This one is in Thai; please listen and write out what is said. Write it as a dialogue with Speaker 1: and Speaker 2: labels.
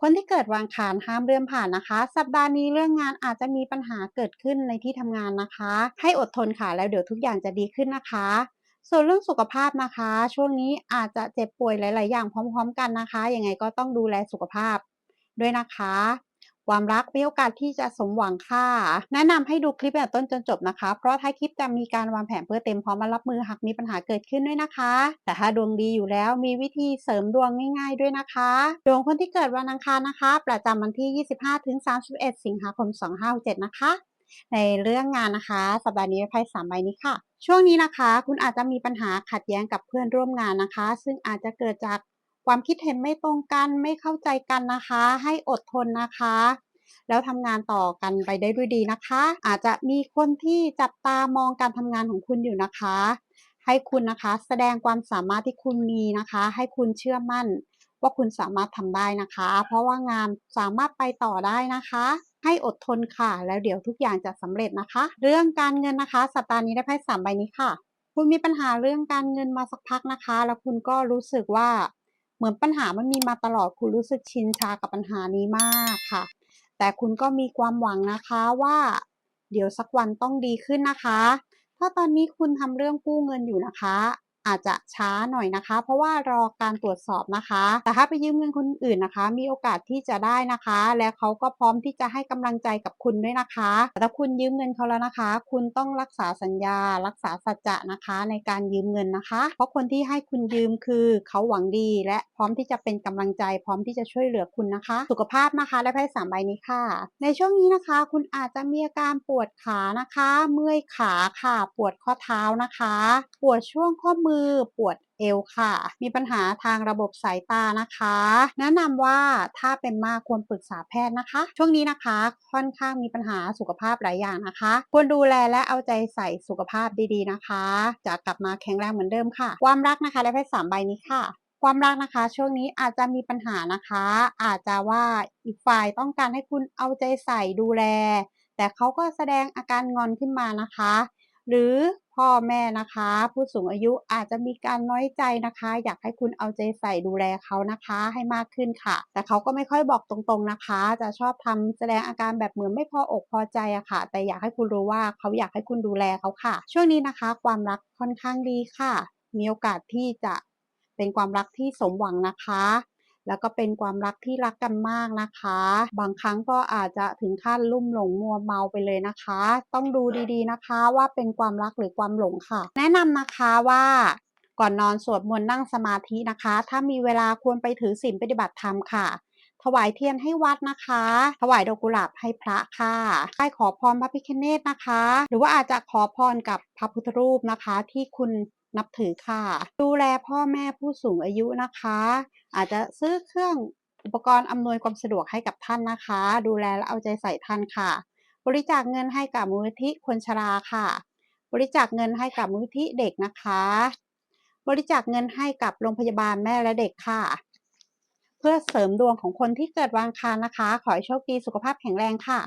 Speaker 1: คนที่เกิดวันอังคานห้ามเลื่องผ่านนะคะ สัปดาห์นี้เรื่องงานอาจจะมีปัญหาเกิดขึ้นในที่ทำงานนะคะ ให้อดทนค่ะแล้วเดี๋ยวทุกอย่างจะดีขึ้นนะคะ ส่วนเรื่องสุขภาพนะคะ ช่วงนี้อาจจะเจ็บป่วยหลาย ๆ อย่างพร้อม ๆ กันนะคะยังไงก็ต้องดูแลสุขภาพด้วยนะคะ ความรักมีโอกาสที่จะสมหวังค่ะ แนะนำให้ดูคลิปแบบต้นจนจบนะคะ เพราะท้ายคลิปจะมีการวางแผนเพื่อเตรียมพร้อมมารับมือหากมีปัญหาเกิดขึ้นด้วยนะคะ แต่ถ้าดวงดีอยู่แล้วมีวิธีเสริมดวงง่าย ๆ ด้วยนะคะ ดวงคนที่เกิดวันอังคารนะคะ ประจำวันที่ 25-31 สิงหาคม 2567นะคะในเรื่องงานนะคะสัปดาห์นี้ไพ่สามใบนี้ค่ะ ช่วงนี้นะคะ คุณอาจจะมีปัญหาขัดแย้งกับเพื่อนร่วมงานนะคะ ซึ่งอาจจะเกิดจาก ความคิดเห็นไม่ตรงกันไม่เข้าใจกันนะคะ ให้อดทนนะคะ แล้วทำงานต่อกันไปได้ด้วยดีนะคะ อาจจะมีคนที่จับตามองการทำงานของคุณอยู่นะคะ ให้คุณนะคะ แสดงความสามารถที่คุณมีนะคะ ให้คุณเชื่อมั่นว่าคุณสามารถทำได้นะคะ เพราะว่างานสามารถไปต่อได้นะคะ ให้อดทนค่ะ แล้วเดี๋ยวทุกอย่างจะสำเร็จนะคะ เรื่องการเงินนะคะ สัปดาห์นี้ได้ไพ่สามใบนี้ค่ะ คุณมีปัญหาเรื่องการเงินมาสักพักนะคะ แล้วคุณก็รู้สึกว่า มือนปัญหามันมีมาตลอดคุณรู้สึกชินชากับปัญหานี้มากค่ะ แต่คุณก็มีความหวังนะคะว่า เดี๋ยวสักวันต้องดีขึ้นนะคะ ถ้าตอนนี้คุณทำเรื่องกู้เงินอยู่นะคะ อาจจะช้าหน่อยนะคะ เพราะว่ารอการตรวจสอบนะคะ แต่ถ้าไปยืมเงินคนอื่นนะคะ มีโอกาสที่จะได้นะคะ และเขาก็พร้อมที่จะให้กำลังใจกับคุณด้วยนะคะแต่ถ้าคุณยืมเงินเขาแล้วนะคะ คุณต้องรักษาสัญญา รักษาสัจจะนะคะในการยืมเงินนะคะ เพราะคนที่ให้คุณยืมคือเขาหวังดี และพร้อมที่จะเป็นกำลังใจ พร้อมที่จะช่วยเหลือคุณนะคะ สุขภาพนะคะ และไพ่สามใบนี้ค่ะ ในช่วงนี้นะคะ คุณอาจจะมีอาการปวดขานะคะ เมื่อยขาค่ะ ปวดข้อเท้านะคะ ปวดช่วงข้อมือปวดเอวค่ะ มีปัญหาทางระบบสายตานะคะ แนะนำว่าถ้าเป็นมากควรปรึกษาแพทย์นะคะ ช่วงนี้นะคะค่อนข้างมีปัญหาสุขภาพหลายอย่างนะคะ ควรดูแลและเอาใจใส่สุขภาพดีๆนะคะ จะกลับมาแข็งแรงเหมือนเดิมค่ะ ความรักนะคะและไพ่สามใบนี้ค่ะความรักนะคะช่วงนี้อาจจะมีปัญหานะคะ อาจจะว่าอีกฝ่ายต้องการให้คุณเอาใจใส่ดูแล แต่เขาก็แสดงอาการงอนขึ้นมานะคะ หรือ พ่อแม่นะคะ ผู้สูงอายุอาจจะมีการน้อยใจนะคะ อยากให้คุณเอาใจใส่ดูแลเขานะคะให้มากขึ้นค่ะ แต่เขาก็ไม่ค่อยบอกตรงๆนะคะ จะชอบทำแสดงอาการแบบเหมือนไม่พออกพอใจอะค่ะ แต่อยากให้คุณรู้ว่าเขาอยากให้คุณดูแลเขาค่ะ ช่วงนี้นะคะ ความรักค่อนข้างดีค่ะ มีโอกาสที่จะเป็นความรักที่สมหวังนะคะ แล้วก็เป็นความรักที่รักกันมากนะคะ บางครั้งก็อาจจะถึงขั้นลุ่มหลงมัวเมาไปเลยนะคะ ต้องดูดีๆนะคะว่าเป็นความรักหรือความหลงค่ะ แนะนำนะคะว่าก่อนนอนสวดมนต์นั่งสมาธินะคะ ถ้ามีเวลาควรไปถือศีลปฏิบัติธรรมค่ะ ถวายเทียนให้วัดนะคะ ถวายดอกกุหลาบให้พระค่ะให้ขอพรพระพิฆเนศนะคะ หรือว่าอาจจะขอพรกับพระพุทธรูปนะคะที่คุณ นับถือค่ะ ดูแลพ่อแม่ผู้สูงอายุนะคะ อาจจะซื้อเครื่องอุปกรณ์อำนวยความสะดวกให้กับท่านนะคะ ดูแลและเอาใจใส่ท่านค่ะ บริจาคเงินให้กับมูลนิธิคนชราค่ะ บริจาคเงินให้กับมูลนิธิเด็กนะคะ บริจาคเงินให้กับโรงพยาบาลแม่และเด็กค่ะ เพื่อเสริมดวงของคนที่เกิดวันอังคารนะคะ ขอให้โชคดีสุขภาพแข็งแรงค่ะ